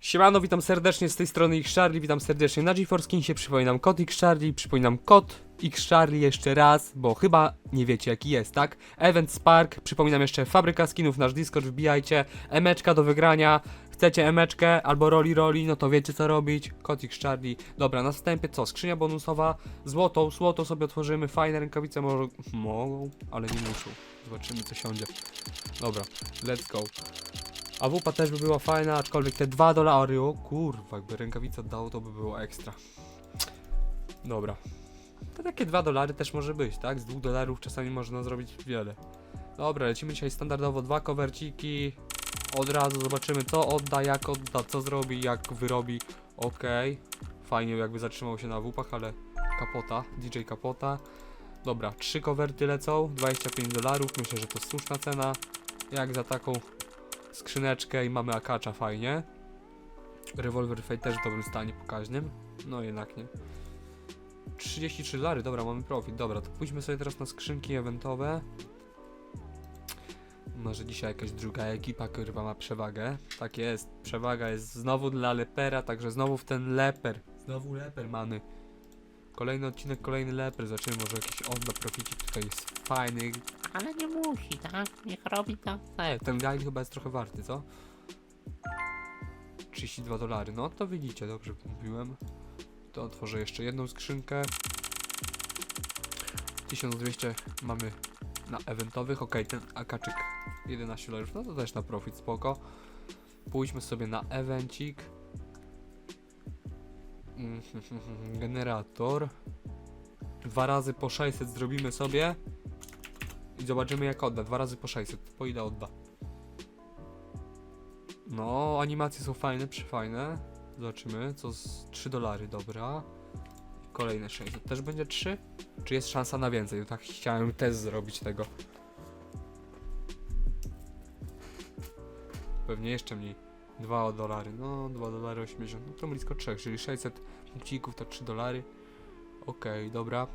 Siemano, witam serdecznie z tej strony X Charlie, witam serdecznie na GeForce Kingsie, przypominam kod X Charlie, przypominam kod X Charlie jeszcze raz, bo chyba nie wiecie jaki jest, tak? Event Spark, przypominam jeszcze fabryka skinów, nasz Discord, wbijajcie, emeczka do wygrania, chcecie emeczkę albo roli roli, no to wiecie co robić, kod X Charlie. Dobra, na wstępie co? Skrzynia bonusowa, złotą, złotą sobie otworzymy, fajne rękawice może, mogą, ale nie muszą. Zobaczymy co siądzie. Dobra, let's go. A wupa też by była fajna, aczkolwiek te 2 dolary, o kurwa, jakby rękawica dało, to by było ekstra. Dobra. To takie 2 dolary też może być, tak? Z 2 dolarów czasami można zrobić wiele. Dobra, lecimy dzisiaj standardowo dwa kowerciki. Od razu zobaczymy co odda, jak odda, co zrobi, jak wyrobi. Okej. Fajnie jakby zatrzymał się na wupach, ale kapota, DJ kapota. Dobra, trzy kowerty lecą, 25 dolarów, myślę, że to słuszna cena. Jak za taką skrzyneczkę i mamy akacza fajnie. Rewolwer Fate też w dobrym stanie pokaźnym. No jednak nie. 33 dolary, dobra, mamy profit. Dobra, to pójdźmy sobie teraz na skrzynki eventowe. Może dzisiaj jakaś druga ekipa, kurwa, ma przewagę. Tak jest, przewaga jest znowu dla lepera, także znowu w ten leper. Znowu leper mamy. Kolejny odcinek, kolejny leper. Zobaczymy, może jakiś odda proficik tutaj jest fajny. Ale nie musi, tak? Niech robi to. Ej, ten guide chyba jest trochę warty, co? 32 dolary, no to widzicie, dobrze mówiłem. To otworzę jeszcze jedną skrzynkę. 1200 mamy na eventowych, ok, ten akaczyk 11 dolarów, no to też na profit, spoko. Pójdźmy sobie na evencik. Mhm, Generator. Dwa razy po 600 zrobimy sobie. I zobaczymy jak odda. Dwa razy po 600. Po ile odda? No, animacje są fajne, przyfajne. Zobaczymy. Co z 3 dolary, dobra. Kolejne 600. Też będzie 3? Czy jest szansa na więcej? Tak chciałem test zrobić tego. Pewnie jeszcze mniej. 2 dolary. No, 2 dolary 80. No to blisko 3, czyli 600 punkcików to 3 dolary. Okej, dobra.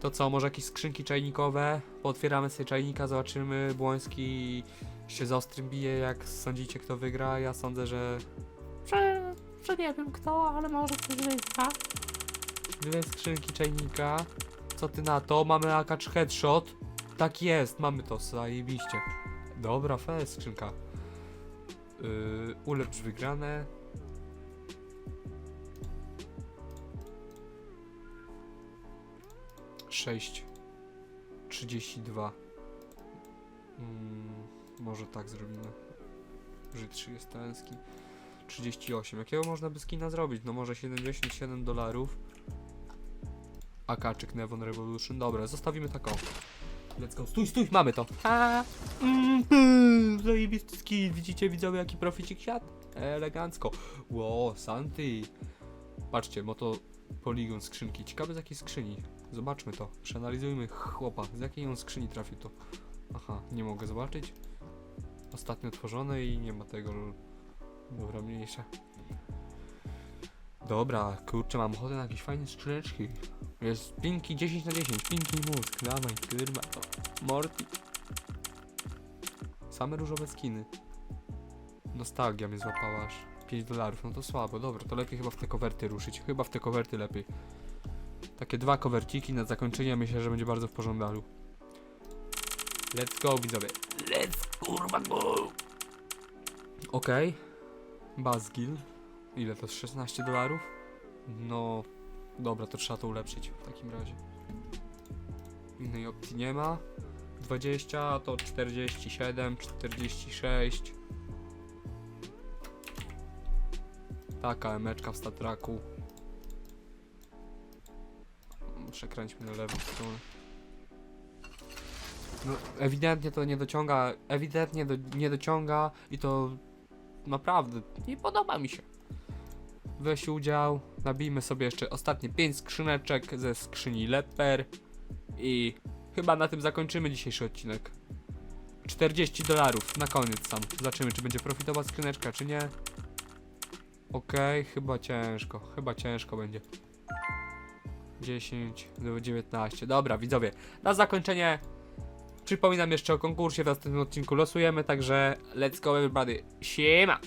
To co, może jakieś skrzynki czajnikowe? Pootwieramy sobie czajnika, zobaczymy. Błoński się z ostrym bije, jak sądzicie kto wygra? Ja sądzę, że Że, że nie wiem kto, ale może ktoś wygra. dwie skrzynki czajnika. Co ty na to? Mamy akacz headshot. Tak jest, mamy to, zajebiście. Dobra, fajna skrzynka. Yy, ulepsz wygrane. Sześć. Trzydzieści dwa. Mm, może tak zrobimy. Brzydszy jest ten skin. 38. Jakiego można by skina zrobić? No może 77 dolarów. Akaczyk Nevon Revolution. Dobra, zostawimy taką. Let's go. Stój, stój, mamy to. A, mm, mm, zajebisty skin. Widzicie, widzowie, jaki proficik siadł? Elegancko. Wow, Santi. Patrzcie, moto poligon skrzynki. Ciekawe z jakiej skrzyni. Zobaczmy to. Przeanalizujmy chłopa. Z jakiej on skrzyni trafił to. Aha, nie mogę zobaczyć. Ostatnio tworzone i nie ma tego. Dobra, mniejsze. Dobra, kurczę, mam ochotę na jakieś fajne skrzyneczki. Jest pinki 10 na 10, pinki mózg, dawaj, kurwa. Morty. Same różowe skiny. Nostalgia mnie złapała aż. 5 dolarów, no to słabo, dobra, to lepiej chyba w te kowerty ruszyć. Chyba w te kowerty lepiej. Takie dwa kowerciki na zakończenie myślę, że będzie bardzo w pożądalu. Let's go, widzowie. Let's kurwa go! Okej. Bazgil. Ile to? 16 dolarów? No. Dobra, to trzeba to ulepszyć w takim razie. Innej opcji nie ma. 20 to 47, 46. Taka emeczka w statraku. Przekręćmy na lewą stronę. No, ewidentnie to nie dociąga, ewidentnie do, nie dociąga i to naprawdę nie podoba mi się. Weź udział, nabijmy sobie jeszcze ostatnie 5 skrzyneczek ze skrzyni Leper i chyba na tym zakończymy dzisiejszy odcinek. 40 dolarów na koniec sam. Zobaczymy, czy będzie profitowa skrzyneczka, czy nie. Okej, chyba ciężko, chyba ciężko będzie. 10 do 19. Dobra, widzowie, na zakończenie Przypominam jeszcze o konkursie, w następnym odcinku losujemy, także let's go everybody. Siema!